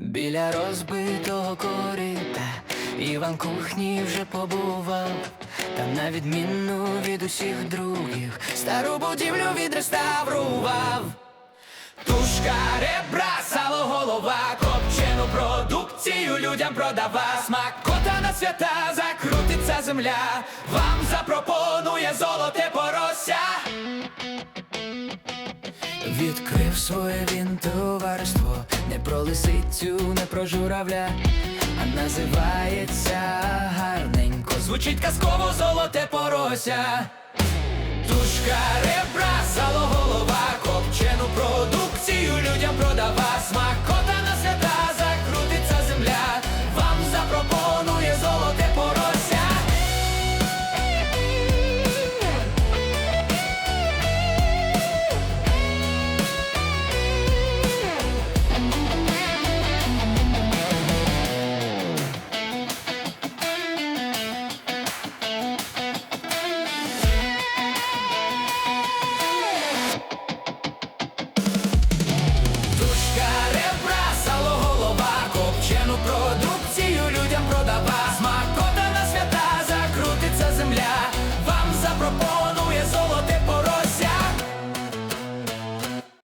Біля розбитого корита Іван кухні вже побував, та на відміну від усіх других стару будівлю відреставрував. Тушка, ребра, сало, голова, копчену продукцію людям продава. Смакота на свята, закрутиться земля, вам запропонує золоте порося. Відкрив своє він товариство, не про лисицю, не про журавля, а називається гарненько. Звучить казково золоте порося. Тушка, продукцію людям продавати.